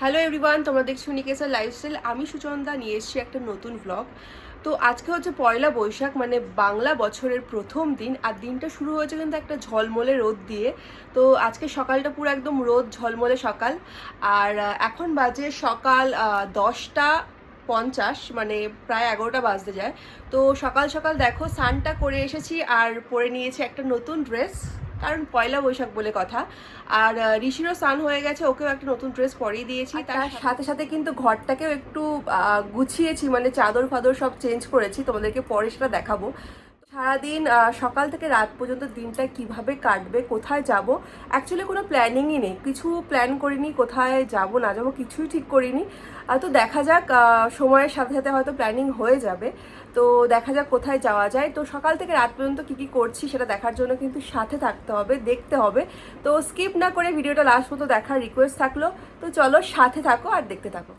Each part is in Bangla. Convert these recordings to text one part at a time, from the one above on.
হ্যালো এভরিওয়ান তোমরা দেখছ নিকেশার লাইফস্টাইল আমি সুচন্দা, নিয়ে এসেছি একটা নতুন ব্লগ তো আজকে হচ্ছে পয়লা বৈশাখ মানে বাংলা বছরের প্রথম দিন, আর দিনটা শুরু হয়েছে কিন্তু একটা ঝলমলে রোদ দিয়ে। তো আজকে সকালটা পুরো একদম রোদ, ঝলমলে সকাল। আর এখন বাজে সকাল দশটা পঞ্চাশ মানে প্রায় এগারোটা বাজতে যায়। তো সকাল সকাল দেখো সানটা করে এসেছি, আর পরে নিয়েছি একটা নতুন ড্রেস কারণ পয়লা বৈশাখ বলে কথা। আর ঋষিরও স্নান হয়ে গেছে ওকেও একটা নতুন ড্রেস পরিয়ে দিয়েছি তার সাথে সাথে কিন্তু ঘরটাকেও একটু গুছিয়েছি মানে চাদর ফাদর সব চেঞ্জ করেছি তোমাদেরকে পরে সেটা দেখাবো। সারাদিন সকাল থেকে রাত পর্যন্ত দিনটা কীভাবে কাটবে কোথায় যাব অ্যাকচুয়ালি কোনো প্ল্যানিংই নেই। কিছু প্ল্যান করিনি কোথায় যাব না যাব কিছুই ঠিক করিনি। তো দেখা যাক সময়ের সাথে সাথে হয়তো প্ল্যানিং হয়ে যাবে। তো দেখা যাক কোথায় যাওয়া যায়। তো সকাল থেকে রাত পর্যন্ত কী কী করছি সেটা দেখার জন্য কিন্তু সাথে থাকতে হবে, দেখতে হবে। তো স্কিপ না করে ভিডিওটা লাস্ট মতো দেখার রিকোয়েস্ট থাকল। তো চলো সাথে থাকো আর দেখতে থাকো।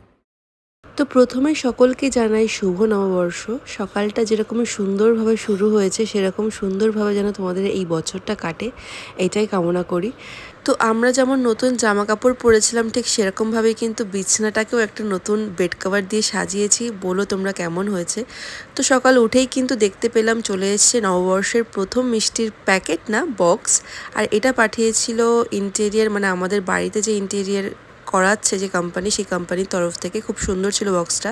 তো প্রথমে সকলকে জানাই শুভ নববর্ষ। সকালটা যেরকম সুন্দরভাবে শুরু হয়েছে, সেরকম সুন্দরভাবে যেন তোমাদের এই বছরটা কাটে, এটাই কামনা করি। তো আমরা যেমন নতুন জামা কাপড় পরেছিলাম, ঠিক সেরকমভাবেই কিন্তু বিছনাটাকেও একটা নতুন বেড কভার দিয়ে সাজিয়েছি। বলো তোমরা কেমন হয়েছে? তো সকাল উঠেই কিন্তু দেখতে পেলাম চলে এসছে নববর্ষের প্রথম মিষ্টির প্যাকেট না বক্স আর এটা পাঠিয়েছিল ইন্টেরিয়ার মানে আমাদের বাড়িতে যে ইন্টেরিয়ার করাচ্ছে যে কোম্পানি সেই কোম্পানির তরফ থেকে খুব সুন্দর ছিল বক্সটা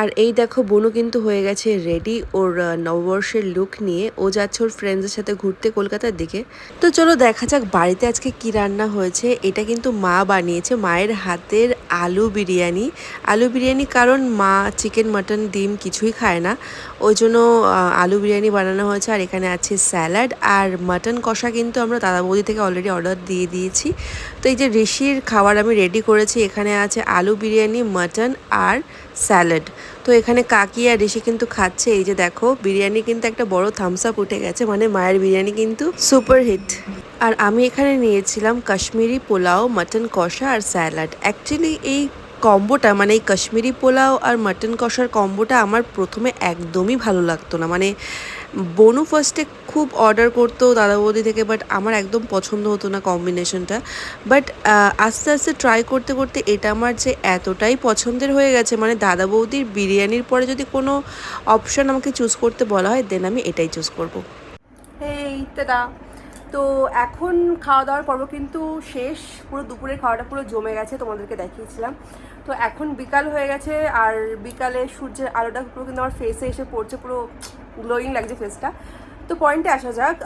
আর এই দেখো বনু কিন্তু হয়ে গেছে রেডি ওর নববর্ষের লুক নিয়ে ও যাচ্ছে ওর ফ্রেন্ডসের সাথে ঘুরতে কলকাতার দিকে। তো চলো দেখা যাক বাড়িতে আজকে কি রান্না হয়েছে। এটা কিন্তু মা বানিয়েছে, মায়ের হাতের আলু বিরিয়ানি। আলু বিরিয়ানি কারণ মা চিকেন মাটন ডিম কিছুই খায় না। ওই জন্য আলু বিরিয়ানি বানানো হয়েছে। আর এখানে আছে স্যালাড আর মাটন কষা কিন্তু আমরা দাদা বৌদি থেকে অলরেডি অর্ডার দিয়ে দিয়েছি। তো এই যে ঋষির খাবার আমি রেডি করেছি এখানে আছে আলু বিরিয়ানি, মাটন আর স্যালাড। তো এখানে কাকি আর ঋষি কিন্তু খাচ্ছে। এই যে দেখো, বিরিয়ানি কিন্তু একটা বড় থামস আপ উঠে গেছে মানে মায়ের বিরিয়ানি কিন্তু সুপার হিট আর আমি এখানে নিয়েছিলাম কাশ্মীরি পোলাও, মাটন কষা আর স্যালাড। অ্যাকচুয়ালি এই কম্বোটা মানে এই কাশ্মীরি পোলাও আর মাটন কষার কম্বোটা আমার প্রথমে একদমই ভালো লাগতো না। মানে বনু ফার্স্টে খুব অর্ডার করতো দাদা বৌদি থেকে বাট আমার একদম পছন্দ হতো না কম্বিনেশনটা বাট আস্তে আস্তে ট্রাই করতে করতে এটা আমার যে এতটাই পছন্দের হয়ে গেছে মানে দাদা বৌদির বিরিয়ানির পরে যদি কোনো অপশন আমাকে চুজ করতে বলা হয় দেন আমি এটাই চুজ করব। এই দাদা তো এখন খাওয়া দাওয়ার পর্ব কিন্তু শেষ, পুরো দুপুরের খাওয়াটা পুরো জমে গেছে, তোমাদেরকে দেখিয়েছিলাম। তো এখন বিকাল হয়ে গেছে, আর বিকালে সূর্যের আলোটা পুরো কিন্তু আমার ফেসে এসে পড়ছে, পুরো গ্লোয়িং লাগছে ফেসটা তো পয়েন্টে আসা যাক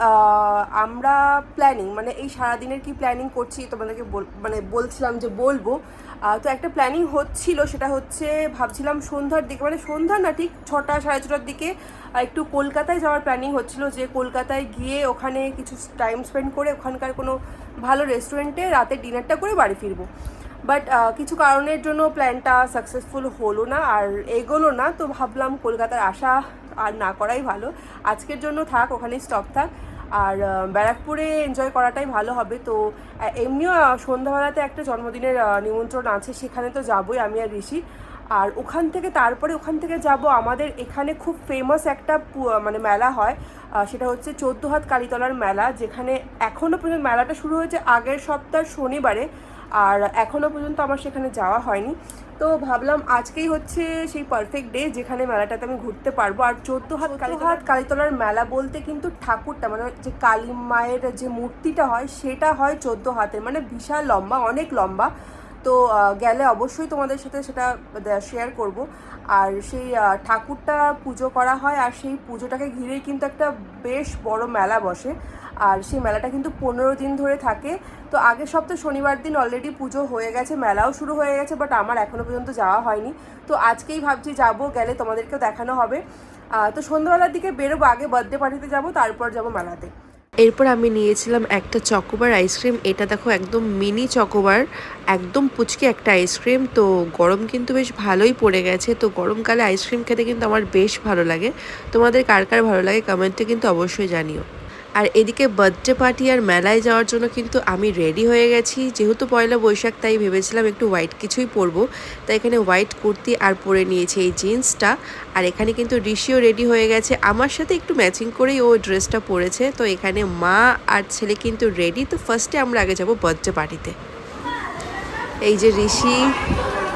আমরা প্ল্যানিং মানে এই সারাদিনের কি প্ল্যানিং করছি তোমাদেরকে মানে বলছিলাম যে বলব। তো একটা প্ল্যানিং হচ্ছিল, সেটা হচ্ছে ভাবছিলাম সন্ধ্যার দিকে মানে সন্ধ্যা না ঠিক ছটা, সাড়ে ছটার দিকে একটু কলকাতায় যাওয়ার প্ল্যানিং হচ্ছিল যে কলকাতায় গিয়ে ওখানে কিছু টাইম স্পেন্ড করে ওখানকার কোনো ভালো রেস্টুরেন্টে রাতে ডিনারটা করে বাড়ি ফিরবো। বাট কিছু কারণের জন্য প্ল্যানটা সাকসেসফুল হলো না আর এগোলো না, তো ভাবলাম কলকাতার আশা আর না করাই ভালো। আজকের জন্য থাক, ওখানেই স্টপ থাক। আর ব্যারাকপুরে এনজয় করাটাই ভালো হবে। তো এমনিও সন্ধ্যাবেলাতে একটা জন্মদিনের নিমন্ত্রণ আছে, সেখানে তো যাবই আমি আর ঋষি। আর ওখান থেকে, তারপরে ওখান থেকে যাব, আমাদের এখানে খুব ফেমাস একটা মানে মেলা হয়। সেটা হচ্ছে চোদ্দ হাত কালীতলার মেলা, যেখানে এখনও পর্যন্ত মেলাটা শুরু হয়েছে আগের সপ্তাহ শনিবারে। আর এখনও পর্যন্ত আমার সেখানে যাওয়া হয়নি। তো ভাবলাম আজকেই হচ্ছে সেই পারফেক্ট ডে যেখানে মেলাটাতে আমি ঘুরতে পারব। আর চোদ্দ হাত কালীতলার কালীতলার মেলা বলতে কিন্তু ঠাকুরটা মানে যে কালী মায়ের যে মূর্তিটা হয় সেটা হয় চোদ্দ হাতের মানে বিশাল লম্বা অনেক লম্বা। তো গেলে অবশ্যই তোমাদের সাথে সেটা শেয়ার করব। আর সেই ঠাকুরটা পুজো করা হয়। আর সেই পুজোটাকে ঘিরেই কিন্তু একটা বেশ বড় মেলা বসে। আর সেই মেলাটা কিন্তু পনেরো দিন ধরে থাকে। তো আগের সপ্তাহে শনিবার দিন অলরেডি পুজো হয়ে গেছে, মেলাও শুরু হয়ে গেছে বাট আমার এখনও পর্যন্ত যাওয়া হয়নি। তো আজকেই ভাবছি যাব, গেলে তোমাদেরকেও দেখানো হবে। তো সন্ধ্যাবেলার দিকে বেরোবো, আগে বার্থডে পার্টিতে যাব, তারপর যাব মেলাতে। এরপর আমি নিয়েছিলাম একটা চকোবার আইসক্রিম এটা দেখো একদম মিনি চকোবার একদম পুচকে একটা আইসক্রিম তো গরম কিন্তু বেশ ভালোই পড়ে গেছে। তো গরমকালে আইসক্রিম খেতে কিন্তু আমার বেশ ভালো লাগে। তোমাদের কার কার ভালো লাগে কমেন্টে কিন্তু অবশ্যই জানিও। আর এদিকে বার্থডে পার্টি আর মেলায় যাওয়ার জন্য কিন্তু আমি রেডি হয়ে গেছি। যেহেতু পয়লা বৈশাখ, তাই ভেবেছিলাম একটু হোয়াইট কিছুই পরবো। তাই এখানে হোয়াইট কুর্তি আর পরে নিয়েছে এই জিন্সটা আর এখানে কিন্তু ঋষিও রেডি হয়ে গেছে। আমার সাথে একটু ম্যাচিং করেই ও ড্রেসটা পরেছে। তো এখানে মা আর ছেলে কিন্তু রেডি তো ফার্স্টে আমরা আগে যাব বার্থডে পার্টিতে এই যে ঋষি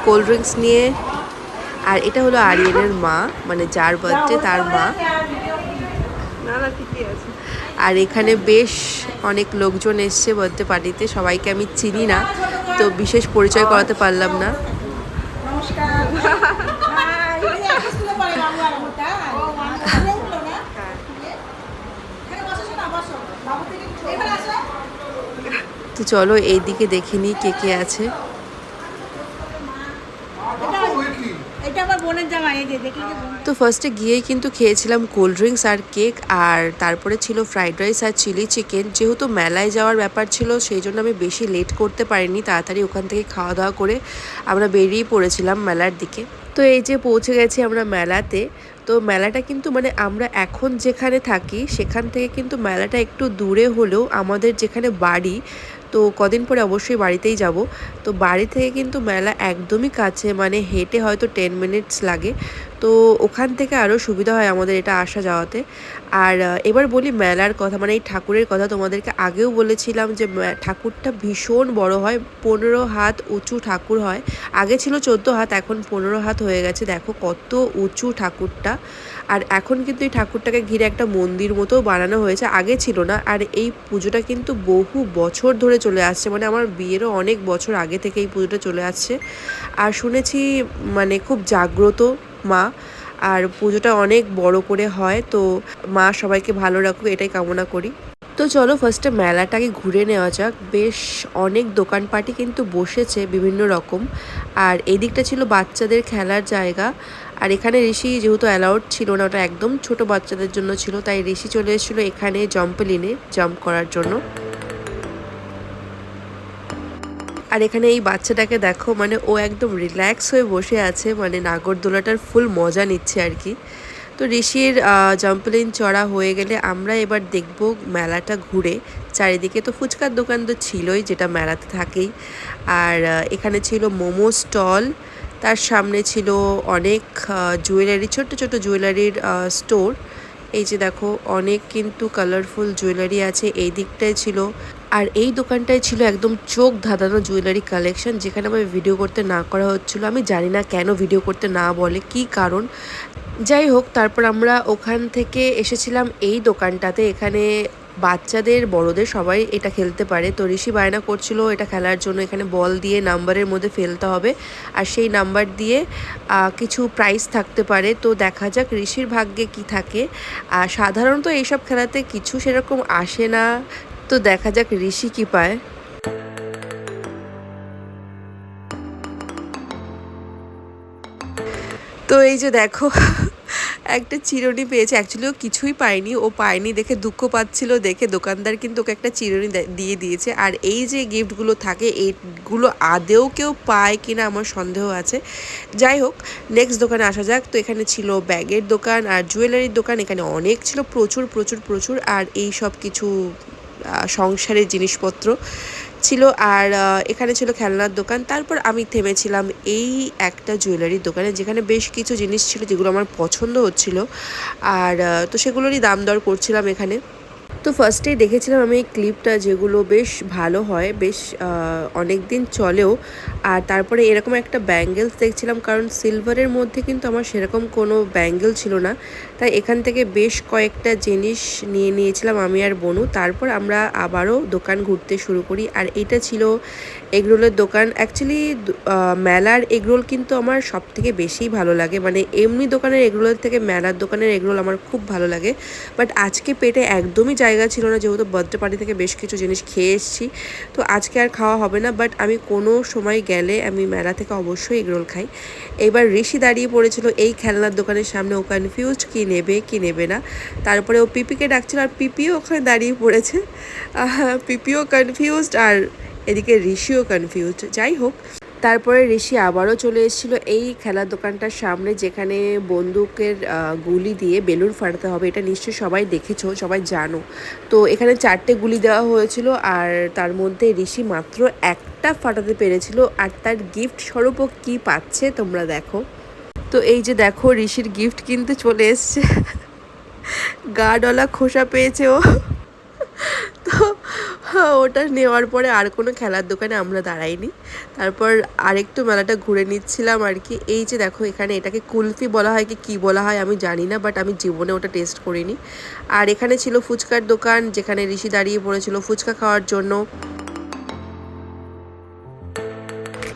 কোল্ড ড্রিঙ্কস নিয়ে। আর এটা হলো আরিয়ানের মা মানে যার বার্থডে তার মা। আর এখানে বেশ অনেক লোকজন এসছে বার্থডে পার্টিতে সবাইকে আমি চিনি না তো বিশেষ পরিচয় করাতে পারলাম না। তো চলো এইদিকে দেখে নিই কে কে আছে। তো ফার্স্টে গিয়েই কিন্তু খেয়েছিলাম কোল্ড ড্রিঙ্কস আর কেক আর তারপরে ছিল ফ্রাইড রাইস আর চিলি চিকেন যেহেতু মেলায় যাওয়ার ব্যাপার ছিল, সেই জন্য আমি বেশি লেট করতে পারিনি, তাড়াতাড়ি ওখান থেকে খাওয়া দাওয়া করে আমরা বেরিয়ে পড়েছিলাম মেলার দিকে। তো এই যে পৌঁছে গেছি আমরা মেলাতে, তো মেলাটা কিন্তু মানে আমরা এখন যেখানে থাকি, সেখান থেকে কিন্তু মেলাটা একটু দূরে হলেও আমাদের যেখানে বাড়ি তো কদিন পরে অবশ্যই বাড়িতেই যাব। তো বাড়ি থেকে কিন্তু মেলা একদমই কাছে মানে হেঁটে হয়তো টেন মিনিটস লাগে। তো ওখান থেকে আরও সুবিধা হয় আমাদের এটা আসা যাওয়াতে। আর এবার বলি মেলার কথা মানে এই ঠাকুরের কথা তোমাদেরকে আগেও বলেছিলাম যে ঠাকুরটা ভীষণ বড় হয়, পনেরো হাত উঁচু ঠাকুর হয়। আগে ছিল চোদ্দ হাত, এখন পনেরো হাত হয়ে গেছে। দেখো কত উঁচু ঠাকুরটা। আর এখন কিন্তু এই ঠাকুরটাকে ঘিরে একটা মন্দির মতো বানানো হয়েছে, আগে ছিল না। আর এই পুজোটা কিন্তু বহু বছর ধরে চলে আসছে মানে আমার বিয়েরও অনেক বছর আগে থেকে এই পুজোটা চলে আসছে। আর শুনেছি মানে খুব জাগ্রত মা। আর পুজোটা অনেক বড় করে হয়, তো মা সবাইকে ভালো রাখুক, এটাই কামনা করি। তো চলো ফার্স্টে মেলাটাকে ঘুরে নেওয়া যাক। বেশ অনেক দোকানপাটি কিন্তু বসেছে বিভিন্ন রকম। আর এই দিকটা ছিল বাচ্চাদের খেলার জায়গা। আর এখানে ঋষি যেহেতু অ্যালাউড ছিল না, ওটা একদম ছোট বাচ্চাদের জন্য ছিল, তাই ঋষি চলে এসেছিল এখানে জাম্পলিনে জাম্প করার জন্য। আর এখানে এই বাচ্চাটাকে দেখো মানে ও একদম রিল্যাক্স হয়ে বসে আছে মানে নাগরদোলাটার ফুল মজা নিচ্ছে আর কি। তো ঋষির জাম্পলিন চড়া হয়ে গেলে আমরা এবার দেখব মেলাটা ঘুরে। চারিদিকে তো ফুচকার দোকান তো ছিলই, যেটা মেলাতে থাকেই। আর এখানে ছিল মোমো স্টল, তার সামনে ছিল অনেক জুয়েলারি ছোট ছোট জুয়েলারির স্টোর এই যে দেখো, অনেক কিন্তু কালারফুল জুয়েলারি আছে। এই দিকটায় ছিল আর এই দোকানটায় ছিল একদম চোখ ধাঁধানো জুয়েলারি কালেকশন যেখানে আমার ভিডিও করতে না করা হচ্ছিল। আমি জানি না কেন ভিডিও করতে না বলে, কি কারণ? যাই হোক, তারপর আমরা ওখান থেকে এসেছিলাম এই দোকানটাতে। এখানে বাচ্চাদের, বড়দের সবাই এটা খেলতে পারে। তো ঋষি বায়না করছিল এটা খেলার জন্য, এখানে বল দিয়ে নাম্বারের মধ্যে ফেলতে হবে। আর সেই নাম্বার দিয়ে কিছু প্রাইজ থাকতে পারে। তো দেখা যাক ঋষির ভাগ্যে কি থাকে। আর সাধারণত এইসব খেলাতে কিছু সেরকম আসে না। তো দেখা যাক ঋষি কি পায়। তো এই যে দেখো, একটা চিরুনি পেয়েছে। অ্যাকচুয়ালি ও কিছুই পায়নি। ও পায়নি দেখে দুঃখ পাচ্ছিল দেখে। দোকানদার কিন্তু ওকে একটা চিরুনি দিয়ে দিয়েছে। আর এই যে গিফটগুলো থাকে, এইগুলো আদেও কেউ পায় কিনা আমার সন্দেহ আছে। যাই হোক নেক্সট দোকানে আসা যাক। তো এখানে ছিল ব্যাগের দোকান আর জুয়েলারির দোকান। এখানে অনেক ছিল। প্রচুর প্রচুর প্রচুর। আর এই সব কিছু সংসারের জিনিসপত্র ছিল। আর এখানে ছিল খেলনার দোকান। তারপর আমি থেমেছিলাম এই একটা জুয়েলারির দোকানে, যেখানে বেশ কিছু জিনিস ছিল যেগুলো আমার পছন্দ হচ্ছিল। আর তো সেগুলোরই দাম দর করছিলাম এখানে। তো ফার্স্টেই দেখেছিলাম আমি এই ক্লিপটা যেগুলো বেশ ভালো হয়, বেশ অনেক দিন চলেও। আর তারপরে এরকম একটা ব্যাঙ্গেলস দেখছিলাম, কারণ সিলভারের মধ্যে কিন্তু আমার সেরকম কোনো ব্যাঙ্গেল ছিল না। তাই এখান থেকে বেশ কয়েকটা জিনিস নিয়ে নিয়েছিলাম আমি আর বনু। তারপর আমরা আবারও দোকান ঘুরতে শুরু করি। আর এটা ছিল এগরোলের দোকান অ্যাকচুয়ালি মেলার এগরোল কিন্তু আমার সব থেকে বেশিই ভালো লাগে। মানে এমনি দোকানের এগরোলের থেকে মেলার দোকানের এগরোল আমার খুব ভালো লাগে। বাট আজকে পেটে একদমই জায়গা ছিল না, যেহেতু বার্থডে পার্টি থেকে বেশ কিছু জিনিস খেয়ে এসেছি। তো আজকে আর খাওয়া হবে না বাট আমি কোনো সময় গেলে আমি মেলা থেকে অবশ্যই এগরোল খাই। এবার ঋষি দাঁড়িয়ে পড়েছিল এই খেলনার দোকানের সামনে, ও কনফিউজড কি নেবে কি নেবে না। তারপরে ও পিপিকে ডাকছিল, আর পিপিও ওখানে দাঁড়িয়ে পড়েছে। পিপিও কনফিউজড আর এদিকে ঋষিও কনফিউজড যাই হোক, তারপরে ঋষি আবারও চলে এসেছিল। এই খেলার দোকানটার সামনে যেখানে বন্দুকের গুলি দিয়ে বেলুন ফাটাতে হবে, এটা নিশ্চয়ই সবাই দেখেছ, সবাই জানো। তো এখানে চারটে গুলি দেওয়া হয়েছিল আর তার মধ্যে ঋষি মাত্র একটা ফাটাতে পেরেছিল আর তার গিফট স্বরূপও কি পাচ্ছে তোমরা দেখো। তো এই যে দেখো, ঋষির গিফট কিন্তু চলে এসছে। গা ডলা খোসা পেয়েছে ও। ওটা নেওয়ার পরে আর কোনো খেলার দোকানে আমরা দাঁড়াইনি। তারপর আরেকটু মেলাটা ঘুরে নিচ্ছিলাম আর কি। এই যে দেখো, এখানে এটাকে কুলফি বলা হয় কি, কী বলা হয় আমি জানি না বাট আমি জীবনে ওটা টেস্ট করিনি। আর এখানে ছিল ফুচকার দোকান, যেখানে ঋষি দাঁড়িয়ে পড়েছিল ফুচকা খাওয়ার জন্য।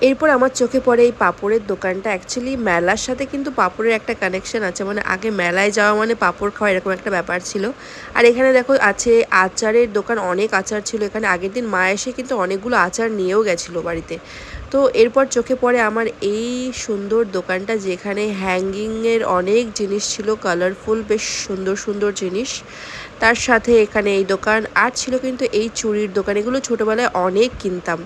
এরপর আমার চোখে পড়ে এই পাপড়ের দোকানটা। অ্যাকচুয়ালি মেলার সাথে কিন্তু পাপড়ের একটা কানেকশন আছে। মানে আগে মেলায় যাওয়া মানে পাপড় খাওয়া এরকম একটা ব্যাপার ছিল। আর এখানে দেখো, আছে আচারের দোকান, অনেক আচার ছিল। এখানে আগের দিন মা এসে কিন্তু অনেকগুলো আচার নিয়েও গেছিল বাড়িতে। তো এরপর চোখে পড়ে আমার এই সুন্দর দোকানটা, যেখানে হ্যাঙ্গিংয়ের অনেক জিনিস ছিল। কালারফুল বেশ সুন্দর সুন্দর জিনিস। তার সাথে এখানে এই দোকান। আর ছিল কিন্তু এই চুড়ির দোকান। এগুলো ছোটোবেলায় অনেক কিনতাম।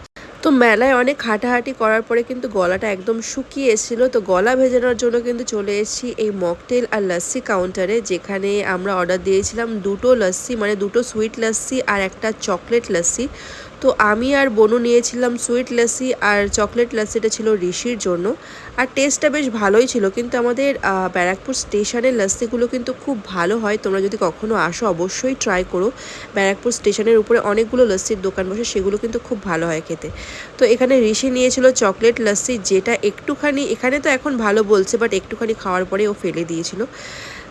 তো মেলায় অনেক হাঁটাহাঁটি করার পরে কিন্তু গলাটা একদম শুকিয়ে এসেছিল তো গলা ভেজানোর জন্য কিন্তু চলে এসেছি এই মকটেল আর লস্যি কাউন্টারে, যেখানে আমরা অর্ডার দিয়েছিলাম দুটো লস্যি মানে দুটো সুইট লস্যি আর একটা চকলেট লস্যি তো আমি আর বনু নিয়েছিলাম সুইট লস্যি আর চকলেট লস্যিটা ছিল ঋষির জন্য। আর টেস্টটা বেশ ভালোই ছিল, কিন্তু আমাদের ব্যারাকপুর স্টেশনের লস্যিগুলো কিন্তু খুব ভালো হয়। তোমরা যদি কখনো আসো, অবশ্যই ট্রাই করো। ব্যারাকপুর স্টেশনের উপরে অনেকগুলো লস্যির দোকান বসে, সেগুলো কিন্তু খুব ভালো হয় খেতে। তো এখানে ঋষি নিয়েছিল চকলেট লস্যি যেটা একটুখানি, এখানে তো এখন ভালো বলছে বাট একটুখানি খাওয়ার পরে ও ফেলে দিয়েছিল।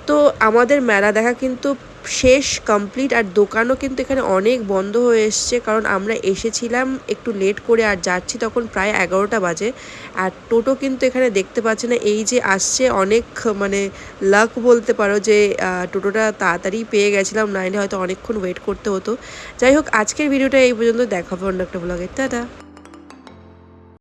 তো আমাদের মেলা দেখা কিন্তু শেষ কমপ্লিট আর দোকানও কিন্তু এখানে অনেক বন্ধ হয়ে এসছে। কারণ আমরা এসেছিলাম একটু লেট করে আর যাচ্ছি তখন প্রায় এগারোটা বাজে। আর টোটো কিন্তু এখানে দেখতে পাচ্ছি না। এই যে আসছে অনেক মানে লাক বলতে পারো যে টোটোটা তাড়াতাড়ি পেয়ে গেছিলাম। নাইলে হয়তো অনেকক্ষণ ওয়েট করতে হতো। যাই হোক, আজকের ভিডিওটা এই পর্যন্ত। দেখাবো অন্য একটা ব্লগে টাটা!